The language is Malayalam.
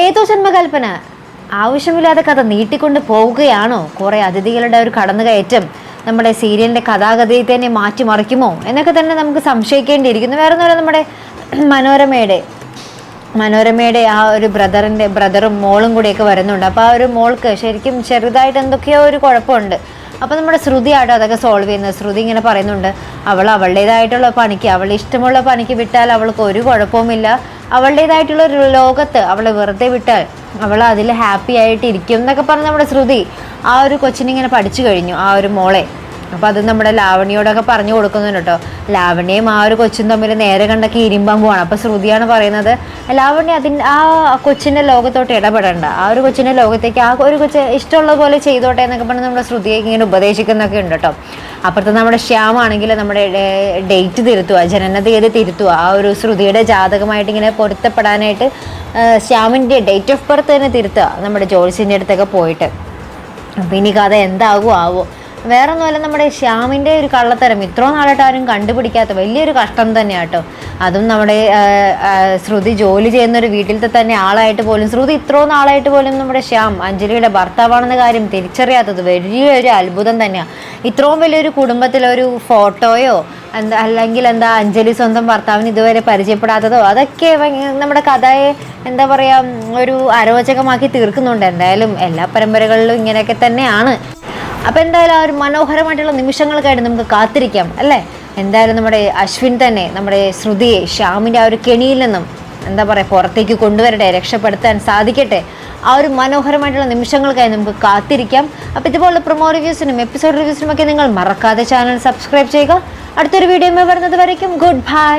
ഏതോ ജന്മകൽപ്പന. ആവശ്യമില്ലാതെ കഥ നീട്ടിക്കൊണ്ട് പോവുകയാണോ? കുറെ അതിഥികളുടെ ഒരു കടന്നുകയറ്റം നമ്മുടെ സീരിയലിന്റെ കഥാഗതിയെ തന്നെ മാറ്റിമറിക്കുമോ? എന്നൊക്കെ തന്നെ നമുക്ക് സംശയിക്കേണ്ടിയിരിക്കുന്നു. വേറെ ഒന്നുമല്ല നമ്മുടെ മനോരമയുടെ മനോരമയുടെ ആ ഒരു ബ്രദറിന്റെ ബ്രദറും മോളും കൂടിയൊക്കെ വരുന്നുണ്ട്. അപ്പോൾ ആ ഒരു മോൾക്ക് ശരിക്കും ചെറുതായിട്ട് എന്തൊക്കെയോ ഒരു കുഴപ്പമുണ്ട്. അപ്പോൾ നമ്മുടെ ശ്രുതി ആട്ടോ അതൊക്കെ സോൾവ് ചെയ്യുന്നത് ശ്രുതി ഇങ്ങനെ പറയുന്നുണ്ട് അവൾ അവളുടേതായിട്ടുള്ള പണിക്ക് അവൾ ഇഷ്ടമുള്ള പണിക്ക് വിട്ടാൽ അവൾക്ക് ഒരു കുഴപ്പവുമില്ല. അവളുടേതായിട്ടുള്ള ഒരു ലോകത്ത് അവളെ വെറുതെ വിട്ടാൽ അവൾ അതിൽ ഹാപ്പി ആയിട്ട് ഇരിക്കും എന്നൊക്കെ പറഞ്ഞ് നമ്മുടെ ശ്രുതി ആ ഒരു കൊച്ചിനിങ്ങനെ പഠിച്ചു കഴിഞ്ഞു ആ ഒരു മോളെ. അപ്പോൾ അത് നമ്മുടെ ലാവണ്യോടൊക്കെ പറഞ്ഞു കൊടുക്കുന്നുണ്ട് കേട്ടോ. ലാവണ്യയും ആ ഒരു കൊച്ചും തമ്മിൽ നേരെ കണ്ടൊക്കെ ഇരുമ്പം പോവാണ്. അപ്പോൾ ശ്രുതിയാണ് പറയുന്നത് ലാവണി അതിന്റെ ആ കൊച്ചിന്റെ ലോകത്തോട്ട് ഇടപെടണ്ട. ആ ഒരു കൊച്ചിന്റെ ലോകത്തേക്ക് ആ ഒരു കൊച്ച് ഇഷ്ടമുള്ള പോലെ ചെയ്തോട്ടെ എന്നൊക്കെ പറഞ്ഞ് നമ്മുടെ ശ്രുതിയെ ഇങ്ങനെ ഉപദേശിക്കുന്നൊക്കെ ഉണ്ട് കേട്ടോ. അപ്പുറത്ത് നമ്മുടെ ശ്യാമാണെങ്കിൽ നമ്മുടെ ഡേറ്റ് തിരുത്തുക ജനന തീയതി തിരുത്തുക ആ ഒരു ശ്രുതിയുടെ ജാതകമായിട്ട് ഇങ്ങനെ പൊരുത്തപ്പെടാനായിട്ട് ശ്യാമിന്റെ ഡേറ്റ് ഓഫ് ബർത്ത് തന്നെ തിരുത്തുക നമ്മുടെ ജോത്സ്യന്റെ അടുത്തൊക്കെ പോയിട്ട്. അപ്പം ഇനി കഥ എന്താകുമോ ആവോ? വേറെ ഒന്നുമല്ല നമ്മുടെ ശ്യാമിന്റെ ഒരു കള്ളത്തരം. ഇത്രയും നാളായിട്ട് ആരും കണ്ടുപിടിക്കാത്ത വലിയൊരു കഷ്ടം തന്നെയാട്ടോ അതും നമ്മുടെ ശ്രുതി ജോലി ചെയ്യുന്ന ഒരു വീട്ടിലത്തെ തന്നെ ആളായിട്ട് പോലും ശ്രുതി ഇത്രയും നാളായിട്ട് പോലും നമ്മുടെ ശ്യാം അഞ്ജലിയുടെ ഭർത്താവാണെന്ന കാര്യം തിരിച്ചറിയാത്തത് വലിയൊരു അത്ഭുതം തന്നെയാണ് ഇത്രയും വലിയൊരു കുടുംബത്തിലൊരു ഫോട്ടോയോ എന്താ അല്ലെങ്കിൽ എന്താ അഞ്ജലി സ്വന്തം ഭർത്താവിന് ഇതുവരെ പരിചയപ്പെടാത്തതോ അതൊക്കെ നമ്മുടെ കഥയെ എന്താ പറയുക ഒരു അരോചകമാക്കി തീർക്കുന്നുണ്ട്. എന്തായാലും എല്ലാ പരമ്പരകളിലും ഇങ്ങനെയൊക്കെ തന്നെയാണ്. അപ്പം എന്തായാലും ആ ഒരു മനോഹരമായിട്ടുള്ള നിമിഷങ്ങൾക്കായിട്ട് നമുക്ക് കാത്തിരിക്കാം അല്ലേ? എന്തായാലും നമ്മുടെ അശ്വിൻ തന്നെ നമ്മുടെ ശ്രുതിയെ ശ്യാമിന്റെ ആ ഒരു കെണിയിൽ നിന്നും എന്താ പറയുക പുറത്തേക്ക് കൊണ്ടുവരട്ടെ രക്ഷപ്പെടുത്താൻ സാധിക്കട്ടെ. ആ ഒരു മനോഹരമായിട്ടുള്ള നിമിഷങ്ങൾക്കായി നമുക്ക് കാത്തിരിക്കാം. അപ്പോൾ ഇതുപോലുള്ള പ്രൊമോ റിവ്യൂസിനും എപ്പിസോഡ് റിവ്യൂസിനും ഒക്കെ നിങ്ങൾ മറക്കാതെ ചാനൽ സബ്സ്ക്രൈബ് ചെയ്യുക. അടുത്തൊരു വീഡിയോ വരുന്നത് വരയ്ക്കും. Good bye